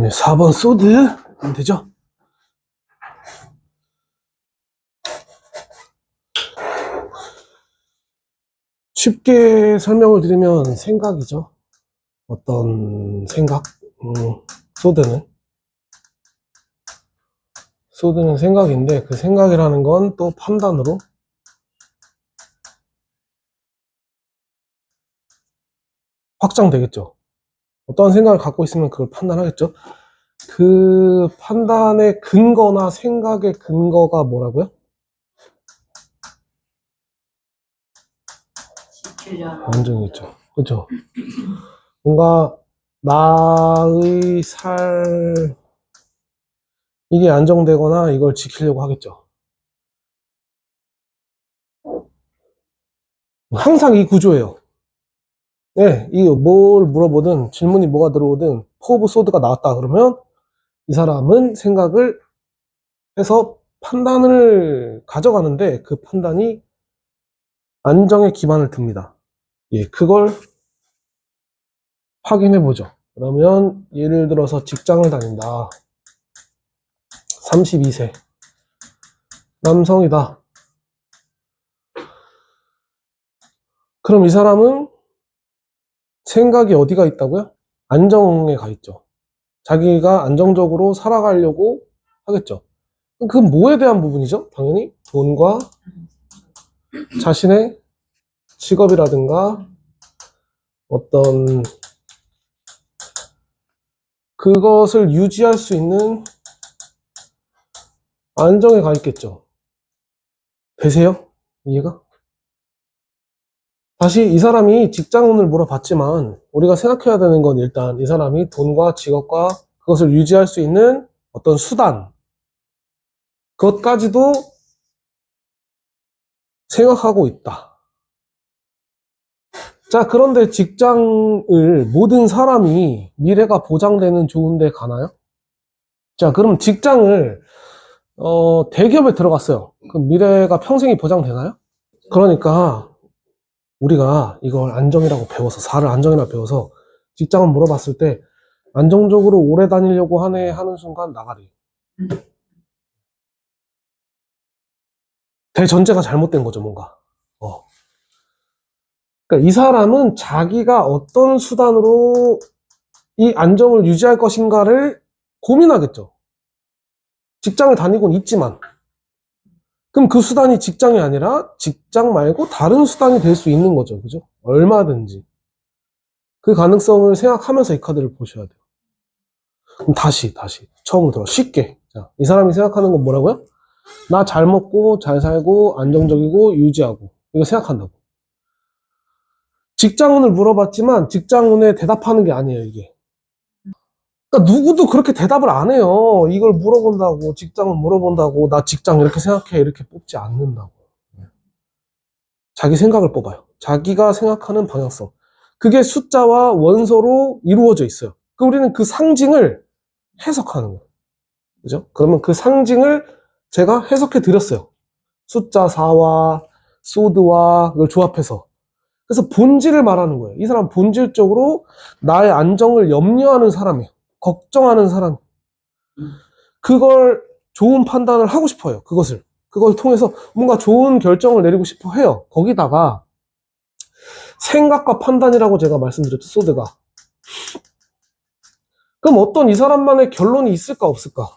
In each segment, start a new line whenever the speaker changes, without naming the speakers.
네, 4번 소드 하면 되죠? 쉽게 설명을 드리면 생각이죠. 어떤 생각? 음, 소드는 소드는 생각인데 그 생각이라는 건 또 판단으로 확장되겠죠. 어떠한 생각을 갖고 있으면 그걸 판단하겠죠. 그 판단의 근거나 생각의 근거가 뭐라고요?
지키려는
안정이죠. 그렇죠. 뭔가 나의 살 이게 안정되거나 이걸 지키려고 하겠죠. 항상 이 구조예요. 네, 이뭘 물어보든 질문이 뭐가 들어오든 포브 소드가 나왔다 그러면 이 사람은 생각을 해서 판단을 가져가는데 그 판단이 안정에 기반을 둡니다. 예, 그걸 확인해 보죠. 그러면 예를 들어서 직장을 다닌다. 32세. 남성이다. 그럼 이 사람은 생각이 어디가 있다고요? 안정에 가 있죠. 자기가 안정적으로 살아가려고 하겠죠. 그 뭐에 대한 부분이죠? 당연히 돈과 자신의 직업이라든가 어떤 그것을 유지할 수 있는 안정에 가 있겠죠. 되세요? 이해가? 다시 이 사람이 직장운을 물어봤지만 우리가 생각해야 되는 건 일단 이 사람이 돈과 직업과 그것을 유지할 수 있는 어떤 수단 그것까지도 생각하고 있다. 자, 그런데 직장을 모든 사람이 미래가 보장되는 좋은 데 가나요? 자, 그럼 직장을 어, 대기업에 들어갔어요. 그럼 미래가 평생이 보장되나요? 그러니까 우리가 이걸 안정이라고 배워서 살을 안정이라고 배워서 직장을 물어봤을 때 안정적으로 오래 다니려고 하네 하는 순간 나가리. 대전제가 잘못된 거죠, 뭔가. 어. 그러니까 이 사람은 자기가 어떤 수단으로 이 안정을 유지할 것인가를 고민하겠죠. 직장을 다니고는 있지만. 그럼 그 수단이 직장이 아니라 직장 말고 다른 수단이 될 수 있는 거죠. 그죠? 얼마든지. 그 가능성을 생각하면서 이 카드를 보셔야 돼요. 그럼 다시, 다시. 들어. 쉽게. 자, 이 사람이 생각하는 건 뭐라고요? 나 잘 먹고, 잘 살고, 안정적이고, 유지하고. 이거 생각한다고. 직장운을 물어봤지만, 직장운에 대답하는 게 아니에요, 이게. 그러니까 누구도 그렇게 대답을 안 해요. 이걸 물어본다고, 직장을 물어본다고, 나 직장 이렇게 생각해, 이렇게 뽑지 않는다고. 자기 생각을 뽑아요. 자기가 생각하는 방향성. 그게 숫자와 원소로 이루어져 있어요. 그 우리는 그 상징을 해석하는 거예요. 그죠? 그러면 그 상징을 제가 해석해 드렸어요. 숫자 4와 소드와 그걸 조합해서. 그래서 본질을 말하는 거예요. 이 사람 은 본질적으로 나의 안정을 염려하는 사람이에요. 걱정하는 사람. 그걸 좋은 판단을 하고 싶어요. 그것을. 그걸 통해서 뭔가 좋은 결정을 내리고 싶어 해요. 거기다가 생각과 판단이라고 제가 말씀드렸죠. 소드가. 그럼 어떤 이 사람만의 결론이 있을까 없을까?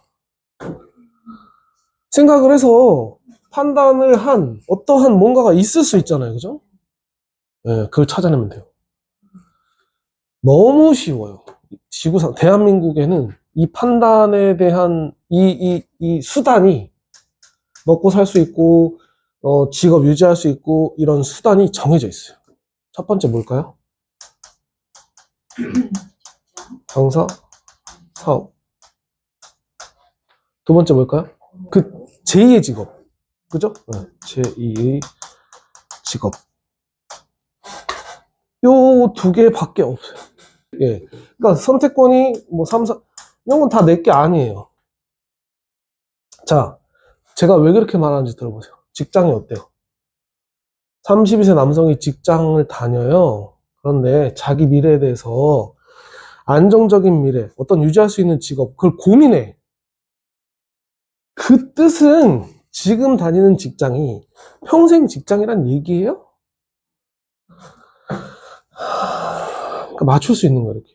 생각을 해서 판단을 한 어떠한 뭔가가 있을 수 있잖아요. 그죠? 예, 그걸 찾아내면 돼요. 너무 쉬워요. 지구상, 대한민국에는 이 판단에 대한 이, 이, 이 수단이 먹고 살 수 있고, 어, 직업 유지할 수 있고, 이런 수단이 정해져 있어요. 첫 번째 뭘까요? 장사, 사업. 두 번째 뭘까요? 그 제2의 직업. 그죠? 네, 제2의 직업. 요 두 개밖에 없어요. 예. 그러니까 선택권이 뭐 3, 4, 이런 건 다 내게 아니에요. 자, 제가 왜 그렇게 말하는지 들어보세요. 직장이 어때요? 32세 남성이 직장을 다녀요. 그런데 자기 미래에 대해서 안정적인 미래, 어떤 유지할 수 있는 직업, 그걸 고민해. 그 뜻은 지금 다니는 직장이 평생 직장이란 얘기예요? 그러니까 맞출 수 있는 거예요, 이렇게.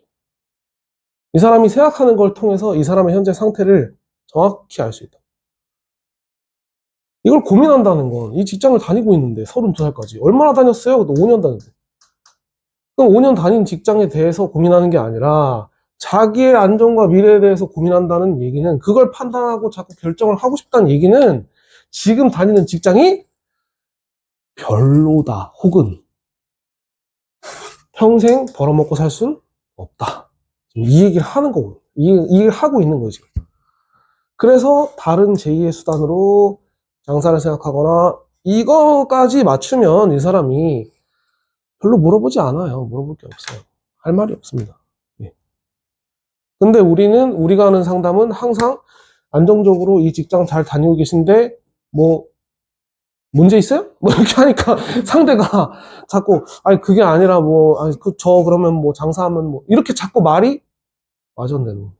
이 사람이 생각하는 걸 통해서 이 사람의 현재 상태를 정확히 알 수 있다. 이걸 고민한다는 건 이 직장을 다니고 있는데 32살까지 얼마나 다녔어요? 5년 다녔는데. 그럼 5년 다닌 직장에 대해서 고민하는 게 아니라 자기의 안정과 미래에 대해서 고민한다는 얘기는 그걸 판단하고 자꾸 결정을 하고 싶다는 얘기는 지금 다니는 직장이 별로다 혹은 평생 벌어먹고 살 수는 없다. 이 얘기를 하는 거고 이, 이 얘기를 하고 있는 거지. 그래서 다른 제2의 수단으로 장사를 생각하거나 이거까지 맞추면 이 사람이 별로 물어보지 않아요. 물어볼 게 없어요. 할 말이 없습니다. 예. 근데 우리는 우리가 하는 상담은 항상 안정적으로 이 직장 잘 다니고 계신데 뭐 문제 있어요? 뭐 이렇게 하니까 상대가 자꾸 아니 그게 아니라 뭐 아니 그 저 그러면 뭐 장사하면 뭐 이렇게 자꾸 말이 거예요.